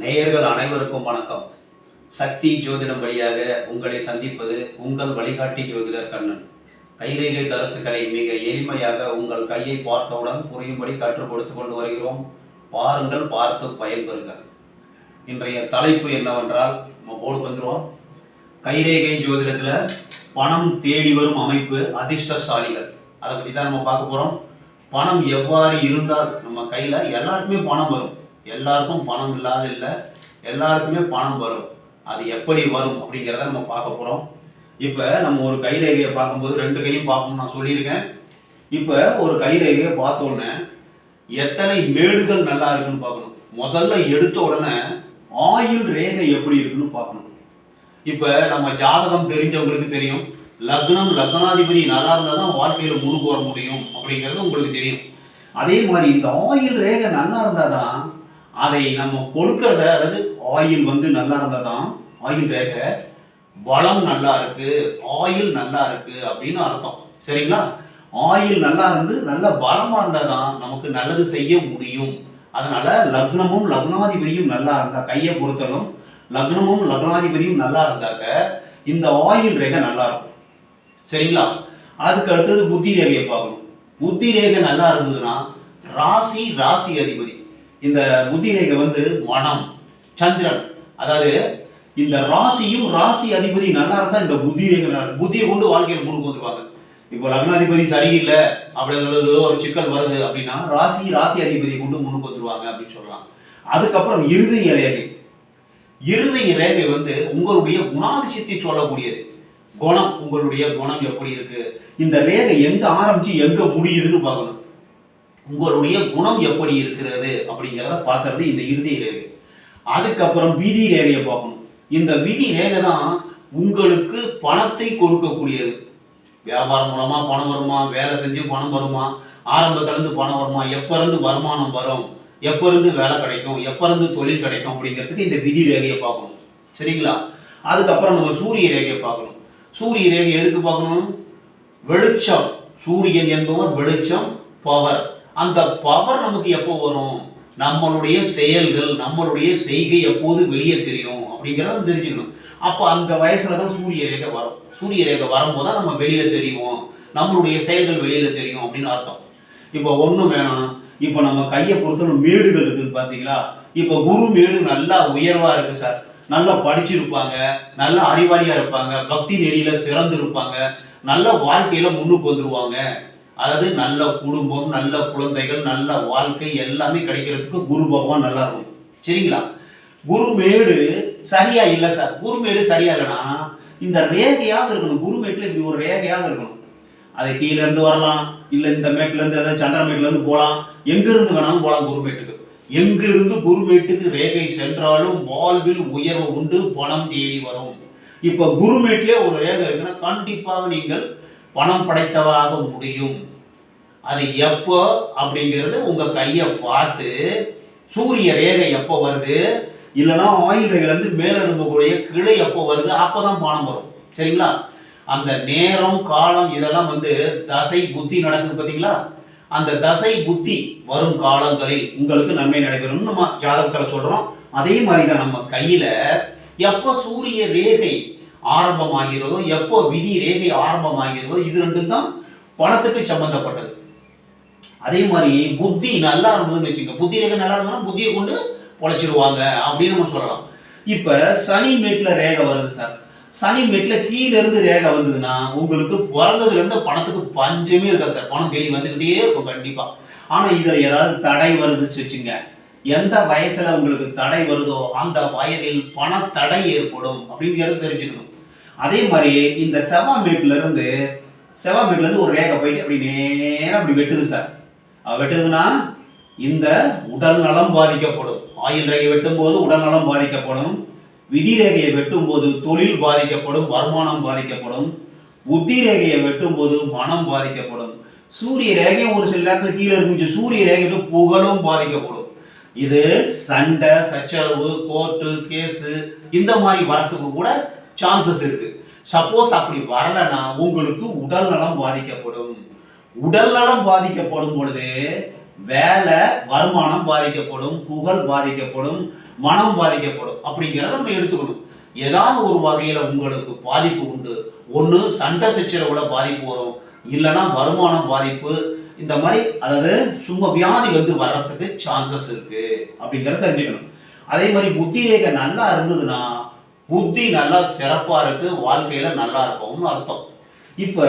நேயர்கள் அனைவருக்கும் வணக்கம். சக்தி ஜோதிடம் வழியாக உங்களை சந்திப்பது உங்கள் வழிகாட்டி ஜோதிடர் கண்ணன். கைரேகை கருத்துக்களை மிக எளிமையாக உங்கள் கையை பார்த்தவுடன் புரியும்படி கற்றுக் கொடுத்து கொண்டு வருகிறோம். பாருங்கள் பார்த்து பயன்பெறுங்கள். இன்றைய தலைப்பு என்னவென்றால் நம்ம போர்டு வந்துடுவோம் கைரேகை ஜோதிடத்தில் பணம் தேடி வரும் அமைப்பு அதிர்ஷ்டசாலிகள். அதை பற்றி தான் நம்ம பார்க்க போகிறோம் பணம் எவ்வாறு இருந்தால் நம்ம கையில் எல்லாருக்குமே பணம் வரும். எல்லாருக்கும் பணம் இல்லாத இல்லை எல்லாருக்குமே பணம் வரும். அது எப்படி வரும் அப்படிங்கிறத நம்ம பார்க்க போகிறோம் இப்போ நம்ம ஒரு கைரேகையை பார்க்கும்போது ரெண்டு கையும் பார்க்கணும் நான் சொல்லியிருக்கேன். இப்போ ஒரு கைரேகையை பார்த்த உடனே எத்தனை மேடுகள் நல்லா இருக்குன்னு பார்க்கணும். முதல்ல எடுத்த உடனே ஆயுள் ரேகை எப்படி இருக்குன்னு பார்க்கணும். இப்போ நம்ம ஜாதகம் தெரிஞ்சவங்களுக்கு தெரியும். லக்னம் லக்னாதிபதி நல்லா இருந்தால் தான் வாழ்க்கையில் முழு போற முடியும் அப்படிங்கிறது உங்களுக்கு தெரியும். அதே மாதிரி இந்த ஆயில் ரேகை நல்லா இருந்தால் தான் அதை நம்ம கொடுக்கறத அதாவது ஆயில் வந்து நல்லா இருந்தால் தான் ஆயில் ரேகை வளம் நல்லா இருக்கு ஆயில் நல்லா இருக்கு அப்படின்னு அர்த்தம். சரிங்களா? ஆயில் நல்லா இருந்து நல்ல பலமாக இருந்தால் தான் நமக்கு நல்லது செய்ய முடியும். அதனால லக்னமும் லக்னாதிபதியும் நல்லா இருந்தா கையை பொறுத்தலும் லக்னமும் லக்னாதிபதியும் நல்லா இருந்தாக்க இந்த ஆயில் ரேகை நல்லா இருக்கும். சரிங்களா? அதுக்கு அடுத்தது புத்தி ரேகையை பார்க்கணும். புத்தி ரேகை நல்லா இருந்ததுன்னா ராசி ராசி அதிபதி. இந்த புத்தி ரேகை வந்து மனம் சந்திரன். அதாவது இந்த ராசியும் ராசி அதிபதி நல்லா இருந்தால் இந்த புத்தி ரேகை நல்லா புத்தியை கொண்டு வாழ்க்கையில் முன்னுக்கு வந்துருவாங்க இப்போ லக்னாதிபதி சரியில்லை அப்படி ஒரு சிக்கல் வருது அப்படின்னா ராசி ராசி அதிபதியை கொண்டு முன்னுக்கு வந்துருவாங்க அப்படின்னு சொல்லலாம். அதுக்கப்புறம் இருதய ரேகை. இருதய ரேகை வந்து உங்களுடைய குணாதிசயத்தை சொல்லக்கூடியது. குணம் உங்களுடைய குணம் எப்படி இருக்கு? இந்த ரேகை எங்க ஆரம்பிச்சு எங்க முடியுதுன்னு பார்க்கணும். உங்களுடைய குணம் எப்படி இருக்கிறது அப்படிங்கிறத பார்க்கறது இந்த இறுதி ரேகை. அதுக்கப்புறம் விதி ரேகையை பார்க்கணும். இந்த விதி ரேகை தான் உங்களுக்கு பணத்தை கொடுக்கக்கூடியது. வியாபாரம் மூலமா பணம் வருமா? வேலை செஞ்சு பணம் வருமா? ஆரம்பத்துல இருந்து பணம் வருமா? எப்போருந்து வருமானம் வரும்? எப்போருந்து வேலை கிடைக்கும்? எப்போருந்து தொழில் கிடைக்கும் அப்படிங்கிறதுக்கு இந்த விதி ரேகையை பார்க்கணும். சரிங்களா? அதுக்கப்புறம் நம்ம சூரிய ரேகையை பார்க்கணும். சூரிய ரேகை எதுக்கு பார்க்கணும்? வெளிச்சம். சூரியன் என்பவர் வெளிச்சம் பவர் அந்த பவர் நமக்கு எப்போ வரும்? நம்மளுடைய செயல்கள் நம்மளுடைய செய்கை எப்போது வெளியே தெரியும்? அப்படிங்கிறத தெரிஞ்சுக்கணும். அப்போ அந்த வயசுல தான் சூரிய ரேகை வரும். சூரிய ரேகை வரும்போது தான் நம்ம வெளியில தெரியும் நம்மளுடைய செயல்கள் வெளியில தெரியும் அப்படின்னு அர்த்தம். இப்போ ஒன்றும் வேணாம். இப்போ நம்ம கையை பொறுத்தவரை மேடுகள் இருக்குது பார்த்தீங்களா இப்போ குரு மேடு நல்லா உயர்வாக இருக்கு சார். நல்லா படிச்சிருப்பாங்க. நல்ல அறிவாளியாக இருப்பாங்க. பக்தி நெறியில் சிறந்து இருப்பாங்க நல்ல வாழ்க்கையில் முன்னுக்கு வந்துடுவாங்க அதாவது நல்ல குடும்பம் நல்ல குழந்தைகள் நல்ல வாழ்க்கை எல்லாமே கிடைக்கிறதுக்கு குரு பகவான் நல்லா இருக்கும் சரிங்களா? குருமேடு சரியா இல்லை சார். குருமேடு சரியா இல்லைன்னா இந்த ரேகையாவது இருக்கணும். குருமேட்டில் இப்படி ஒரு ரேகையாவது இருக்கணும். அது கீழேருந்து வரலாம். இல்லை இந்த மேட்லேருந்து அதாவது போகலாம். எங்கேருந்து வேணாலும் போகலாம் குருமேட்டுக்கு. எங்கிருந்து குருமேட்டுக்கு ரேகை சென்றாலும் வாழ்வில் உயர்வு உண்டு பணம் தேடி வரும். இப்போ குருமேட்லேயே ஒரு ரேகை இருக்குன்னா கண்டிப்பாக நீங்கள் பணம் படைத்தவராக முடியும். அது எப்போ அப்படிங்கிறது உங்கள் கையை பார்த்து சூரிய ரேகை எப்போ வருது? இல்லைன்னா ஆயில் ரேகையிலேருந்து மேலெழும்பக்கூடிய கிளை எப்போ வருது? அப்போ தான் பணம் வரும். சரிங்களா? அந்த நேரம் காலம் இதெல்லாம் வந்து தசை புத்தி நடக்குது பார்த்தீங்களா? அந்த தசை புத்தி வரும் காலங்களில் உங்களுக்கு நன்மை நடைபெறும்னு நம்ம ஜாதகத்தில் சொல்கிறோம் அதே மாதிரி தான் நம்ம கையில் எப்போ சூரிய ரேகை ஆரம்பமாகிறதோ எப்போ விதி ரேகை ஆரம்பமாகிறதோ இது ரெண்டும் தான் பணத்துக்கு சம்பந்தப்பட்டது. அதே மாதிரி புத்தி நல்லா இருந்ததுன்னு வச்சுக்கோங்க. புத்தி ரேகை நல்லா இருந்ததுன்னா புத்தியை கொண்டு பொழைச்சிருவாங்க அப்படின்னு நம்ம சொல்லலாம். இப்போ சனி மேட்ல ரேகை வருது சார். சனி மேட்ல கீழேருந்து ரேகை வந்ததுன்னா உங்களுக்கு பிறந்ததுலேருந்து பணத்துக்கு பஞ்சமே இருக்காது சார். பணம் தேடி வந்துக்கிட்டே இருக்கும் கண்டிப்பாக ஆனால் இதில் ஏதாவது தடை வருதுன்னு வச்சுங்க எந்த வயசில் உங்களுக்கு தடை வருதோ அந்த வயதில் பண தடை ஏற்படும் அப்படிங்கிறத தெரிஞ்சுக்கணும். அதே மாதிரி இந்த செவ்வாமேட்ல இருந்து செவ்வாமேட்ல இருந்து ஒரு ரேகை போயிட்டு அப்படி நேரம் அப்படி வெட்டுது சார். வெட்டுதுன்னா இந்த உடல் நலம் பாதிக்கப்படும். ஆயுள் ரேகை வெட்டும் போது உடல் நலம் பாதிக்கப்படும். விதி ரேகையை வெட்டும் போது தொழில் பாதிக்கப்படும் வருமானம் பாதிக்கப்படும். புத்தி ரேகையை வெட்டும் போது மனம் பாதிக்கப்படும். சூரிய ரேகையும் ஒரு சில நேரத்தில் கீழே இருக்கும் சூரிய ரேகைக்கு புகழும் பாதிக்கப்படும். இது சண்டை சச்சரவு கோர்ட்டு கேஸு இந்த மாதிரி வரத்துக்கு கூட சான்சஸ் இருக்கு. சப்போஸ் அப்படி வரலைன்னா உங்களுக்கு உடல் நலம் பாதிக்கப்படும். உடல் நலம் பாதிக்கப்படும் பொழுது வேலை வருமானம் பாதிக்கப்படும் புகழ் பாதிக்கப்படும் மனம் பாதிக்கப்படும். அப்படிங்கிறத நம்ம எடுத்துக்கணும். ஏதாவது ஒரு வகையில் உங்களுக்கு பாதிப்பு உண்டு. ஒன்று சண்டை சச்சரவுல பாதிப்பு வரும். இல்லைன்னா வருமானம் பாதிப்பு. இந்த மாதிரி அதாவது சும்மா வியாதி வந்து வர்றதுக்கு சான்சஸ் இருக்கு. அப்படிங்கிறத தெரிஞ்சுக்கணும். அதே மாதிரி புத்தி ரேகை நல்லா இருந்ததுன்னா புத்தி நல்லா சிறப்பாக இருக்கு வாழ்க்கையில் நல்லா இருக்கும்னு அர்த்தம். இப்போ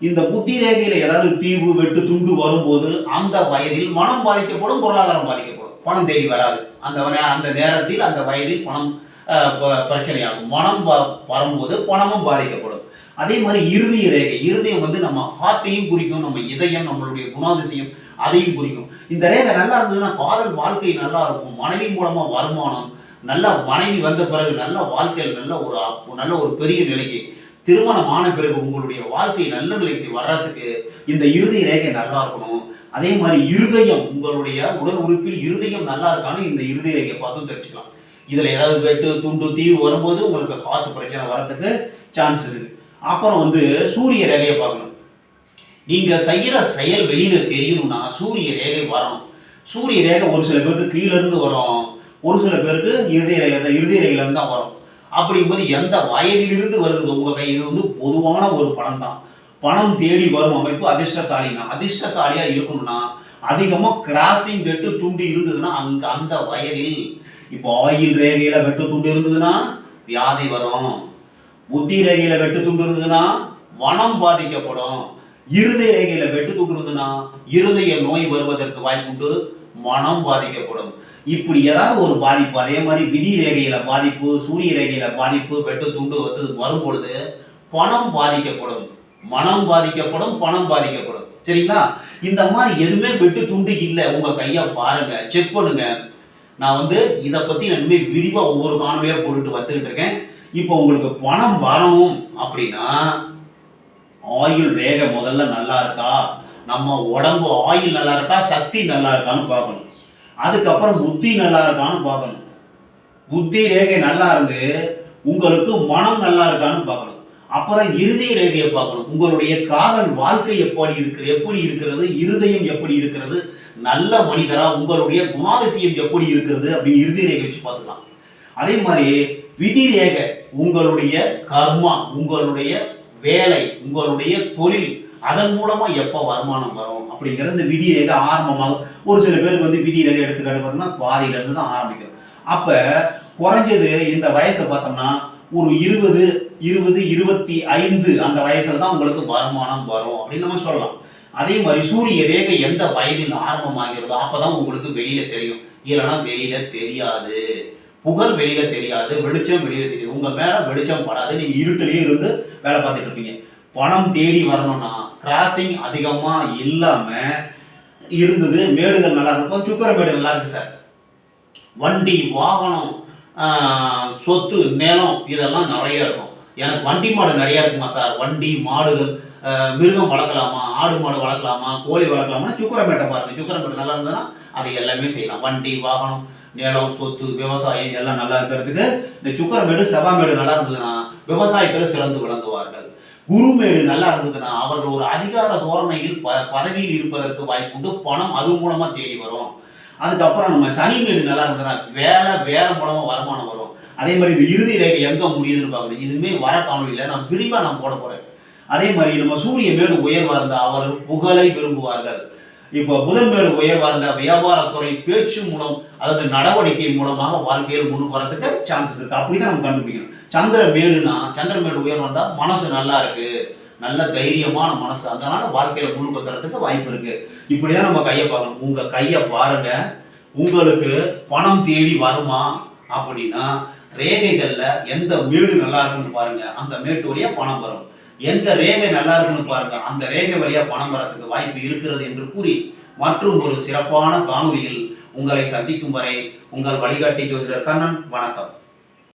இந்த புத்தி ரேகையில் ஏதாவது தீவு வெட்டு துண்டு வரும்போது அந்த வயதில் மனம் பாதிக்கப்படும் பொருளாதாரம் பாதிக்கப்படும். பணம் தேடி வராது. அந்த அந்த நேரத்தில் அந்த வயதில் பணம் ப- பிரச்சனையாகும். மனம் ப- வரும்போது பணமும் பாதிக்கப்படும். அதே மாதிரி இறுதிய ரேகை இருதயம் வந்து நம்ம ஹார்ட்டையும் குறிக்கும் நம்ம இதயம் நம்மளுடைய குணாதிசயம் அதையும் குறிக்கும். இந்த ரேகை நல்லா இருந்ததுன்னா காதல் வாழ்க்கை நல்லா இருக்கும். மனைவி மூலமாக வருமானம் நல்ல மனைவி வந்த பிறகு நல்ல வாழ்க்கையில் நல்ல ஒரு நல்ல ஒரு பெரிய நிலைக்கு திருமணம் ஆன பிறகு உங்களுடைய வாழ்க்கை நல்ல நிலைக்கு வர்றதுக்கு இந்த இருதய ரேகை நல்லா இருக்கணும். அதே மாதிரி இருதயம் உங்களுடைய உடல் உறுப்பில் இருதயம் நல்லா இருக்கான்னு இந்த இருதய ரேகையை பார்த்தும் தெரிஞ்சுக்கலாம். இதில் ஏதாவது வெட்டு துண்டு தீவு வரும்போது உங்களுக்கு காத்து பிரச்சனை வர்றதுக்கு சான்ஸ் இருக்கு. அப்புறம் வந்து சூரிய ரேகையை பார்க்கணும். நீங்கள் செய்கிற செயல் வெளியில் தெரியணும்னா சூரிய ரேகை வரணும். சூரிய ரேகை ஒரு சில பேருக்கு கீழேருந்து வரும். ஒரு சில பேருக்கு இருதய ரேகை அந்த இருதய தான் வரும். அப்படிங்கும்போது எந்த வயதிலிருந்து வருது உங்க கை இது வந்து பொதுவான ஒரு பணம் தான். பணம் தேடி வரும் அமைப்பு அதிர்ஷ்டசாலினா அதிர்ஷ்டசாலியா இருக்கணும்னா அதிகமாக கிராசிங் வெட்டு துண்டு இருந்ததுன்னா அங்கே அந்த வயதில் இப்போ ஆயில் ரேகையில் வெட்டு துண்டு இருந்ததுன்னா வியாதி வரும். புத்தி ரேகையில் வெட்டு துண்டு இருந்ததுன்னா மனம் பாதிக்கப்படும். இருதய ரேகையில் வெட்டு துண்டு இருந்ததுன்னா இருதய நோய் வருவதற்கு வாய்ப்புண்டு மனம் பாதிக்கப்படும். இப்படி ஏதாவது ஒரு பாதிப்பு அதே மாதிரி விதி ரேகையில பாதிப்பு சூரிய ரேகையில பாதிப்பு வெட்டு துண்டு வந்து வரும் பொழுது பணம் பாதிக்கப்படும். மனம் பாதிக்கப்படும் பணம் பாதிக்கப்படும். சரிங்களா? இந்த மாதிரி எதுவுமே வெட்டு துண்டு இல்லை. உங்க கையை பாருங்க செக் பண்ணுங்க. நான் வந்து இதை பத்தி நான் இனிமேல் விரிவா ஒவ்வொரு காணொலியா போட்டுட்டு வந்துகிட்டு இருக்கேன். இப்போ உங்களுக்கு பணம் வரணும் அப்படின்னா ஆயுள் ரேகை முதல்ல நல்லா இருக்கா? நம்ம உடம்பு ஆயில் நல்லா இருக்கா? சக்தி நல்லா இருக்கான்னு பார்க்கணும். அதுக்கப்புறம் புத்தி நல்லா இருக்கான்னு பார்க்கணும். புத்தி ரேகை நல்லா இருந்து உங்களுக்கு மனம் நல்லா இருக்கான்னு பார்க்கணும். அப்புறம் இருதய ரேகையை பார்க்கணும். உங்களுடைய காதல் வாழ்க்கை எப்படி இருக்கு எப்படி இருக்கிறது இருதயம் எப்படி இருக்கிறது நல்ல மனிதரா உங்களுடைய குணாதிசயம் எப்படி இருக்கிறது அப்படின்னு இருதய ரேகை வச்சு பார்த்துக்கலாம். அதே மாதிரி விதி ரேகை உங்களுடைய கர்மா உங்களுடைய வேலை உங்களுடைய தொழில் அதன் மூலமா எப்போ வருமானம் வரும் அப்படிங்கிறது இந்த விதி ரேகை ஆரம்பமாக ஒரு சில பேருக்கு வந்து விதி ரேகை எடுத்துக்காட்டு பார்த்தோம்னா பாதியில இருந்து தான் ஆரம்பிக்கும். அப்ப குறைஞ்சது இந்த வயசை பார்த்தோம்னா ஒரு இருபது இருபது இருபத்தி ஐந்து அந்த வயசுல தான் உங்களுக்கு வருமானம் வரும் அப்படின்னு நம்ம சொல்லலாம். அதே மாதிரி சூரிய ரேகை எந்த வயதில் ஆரம்பமாகிறதோ அப்பதான் உங்களுக்கு வெளியில தெரியும். இல்லைன்னா வெளியில தெரியாது. புகழ் வெளியில தெரியாது வெளிச்சம் வெளியில தெரியாது. உங்க மேல வெளிச்சம் படாது நீங்க இருட்டிலேயே இருந்து வேலை பார்த்துட்டு இருப்பீங்க. பணம் தேடி வரணும்னா கிராசிங் அதிகமாக இல்லாமல் இருந்தது. மேடுகள் நல்லா இருக்கும். சுக்கர மேடு நல்லா இருக்கு சார். வண்டி வாகனம் சொத்து நிலம் இதெல்லாம் நிறைய இருக்கும். எனக்கு வண்டி மாடு நிறையா இருக்குமா சார்? வண்டி மாடுகள் மிருகம் வளர்க்கலாமா? ஆடு மாடு வளர்க்கலாமா? கோழி வளர்க்கலாமா? சுக்கரமேட்டை பாருங்க. சுக்கரமேட்டை நல்லா இருந்ததுன்னா அதை எல்லாமே செய்யலாம். வண்டி வாகனம் நிலம் சொத்து விவசாயம் எல்லாம் நல்லா இருக்கிறதுக்கு இந்த சுக்கரமேடு செவ்வாமேடு நல்லா இருந்ததுன்னா விவசாயத்தில் சிறந்து விளங்குவார்கள். குருமேடு நல்லா இருந்ததுன்னா அவர்கள் ஒரு அதிகார தோரணையில் ப பதவியில் இருப்பதற்கு வாய்ப்புண்டு பணம் அது மூலமாக தேடி வரும். அதுக்கப்புறம் நம்ம சனி மேடு நல்லா இருந்ததுன்னா வேலை வேலை மூலமாக வருமானம் வரும். அதே மாதிரி இந்த இறுதி ரேகை எங்கே முடியுதுன்னு பார்க்கணும். இதுவுமே வர காணொலியில் நான் விரிவா நான் போட போகிறேன் அதே மாதிரி நம்ம சூரிய மேடு உயர்வாக இருந்தால் அவர் புகழை விரும்புவார்கள். இப்போ புதன் மேடு உயர்வா இருந்த வியாபாரத்துறை பேச்சு மூலம் அதாவது நடவடிக்கை மூலமாக வாழ்க்கையில் முன்னு வரதுக்கு சான்சஸ் இருக்கு. அப்படிதான் நம்ம கண்டுபிடிக்கணும். சந்திர மேடுனா சந்திர மேடு உயர்வா இருந்தா மனசு நல்லா இருக்கு. நல்ல தைரியமான மனசு. அதனால வாழ்க்கையில முன்னுக்கு தரத்துக்கு வாய்ப்பு இருக்கு. இப்படிதான் நம்ம கையை பார்க்கணும். உங்க கையை பாருங்க. உங்களுக்கு பணம் தேடி வருமா? அப்படின்னா ரேகைகள்ல எந்த மேடு நல்லா இருக்குன்னு பாருங்க. அந்த மேட்டு வழியா பணம் வரும். எந்த ரேகை நல்லா இருக்குன்னு பாருங்க. அந்த ரேகை வழியா பணம் வரத்துக்கு வாய்ப்பு இருக்கிறது என்று கூறி மற்றும் ஒரு சிறப்பான காணொலியில் உங்களை சந்திக்கும் வரை உங்கள் வழிகாட்டி ஜோதிடர் கண்ணன் வணக்கம்.